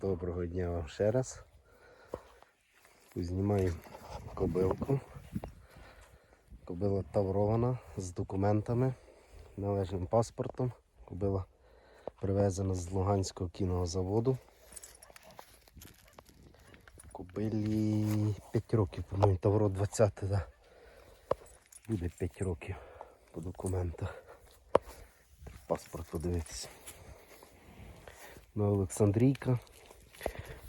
Доброго дня вам ще раз. Знімаю кобилку. Кобила таврована з документами, належним паспортом. Кобила привезена з Луганського кінного заводу. Кобилі 5 років, по-моєму, Тавро 20, да. Буде 5 років по документах. Паспорт подивитися. Ну, Олександрійка.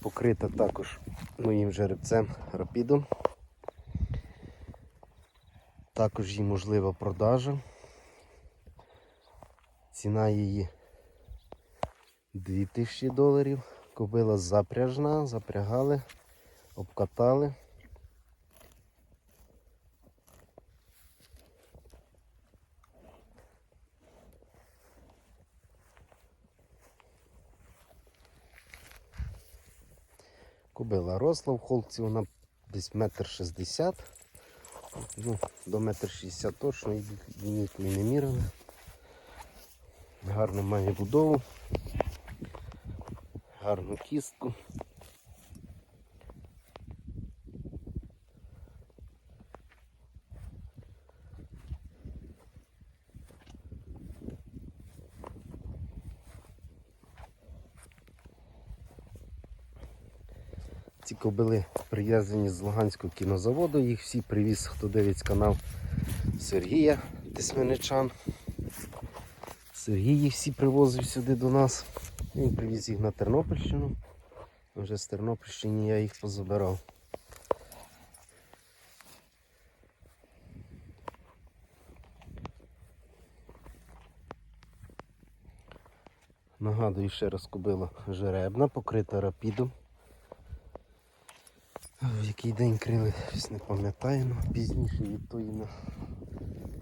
Покрита також моїм жеребцем рапідом. Також їй можлива продажа. Ціна її 2000 доларів. Кобила запряжна, запрягали, обкатали. Кобила росла в холці, вона десь метр шістдесят. Ну, до метр шістдесят точно її лінійкою не мірили. Гарно має будову, гарну кістку. Ці кобили прив'язані з Луганського кінозаводу. Їх всі привіз, хто дивиться канал Сергія Тисменичан. Сергій їх всі привозив сюди до нас. Він привіз їх на Тернопільщину. Вже з Тернопільщини я їх позабирав. Нагадую ще раз кобила жеребна, покрита рапідом. В який день крили, не пам'ятаю, але пізніше від тої на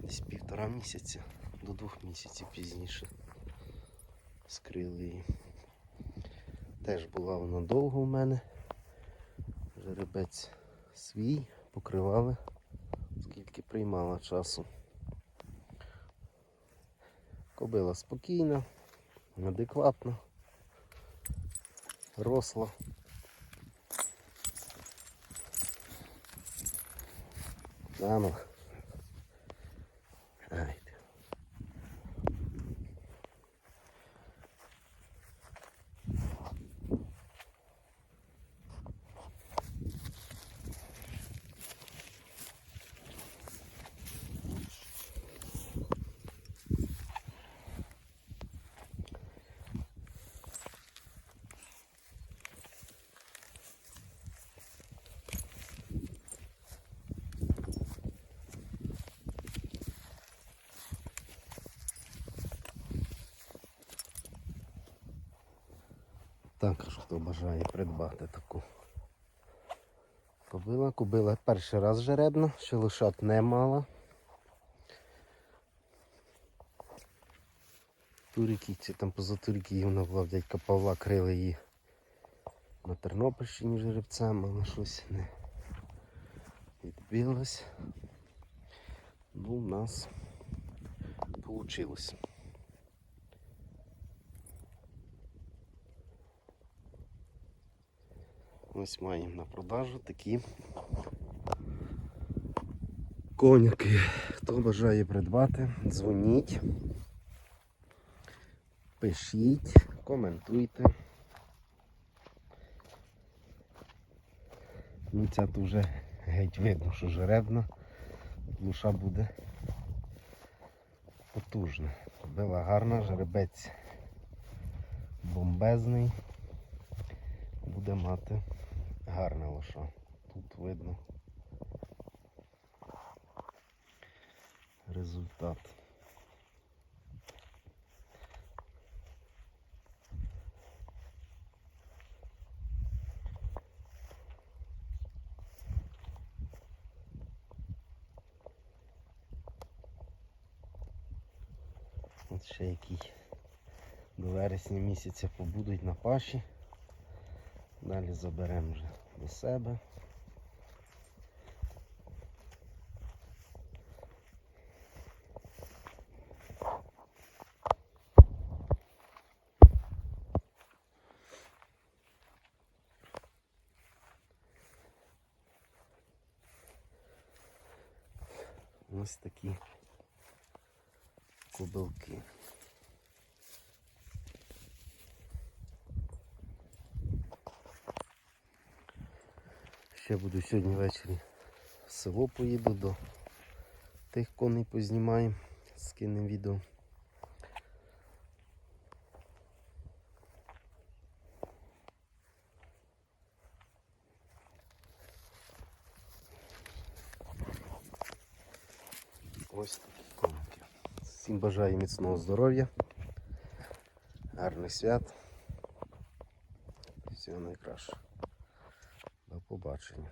десь півтора місяця до двох місяців пізніше скрили її. Теж була вона довго у мене. Жеребець свій, покривали, скільки приймала часу. Кобила спокійна, адекватна, росла. Да, Також хто бажає придбати таку. Кобила, кобила перший раз жеребна, ще лошад не мала. Чи там поза турики вона була дядька Павла крили її на Тернопільщині жеребцем, але щось не відбилось. Ну, у нас вийшло. Ось маємо на продажу такі коняки. Хто бажає придбати, дзвоніть, пишіть, коментуйте. Ну ця тут вже геть видно, що жеребна, луша буде потужна. Била гарна, жеребець бомбезний, буде мати гарна лоша. Тут видно результат. От ще який до вересня місяця побудуть на паші. Далі заберемо вже до себе. Ось такі кубилки. Ще буду сьогодні ввечері в село поїду до тих коней познімаємо, скинемо відео. Ось такі коники. Всім бажаю міцного здоров'я, гарних свят. Всього найкращого побачення.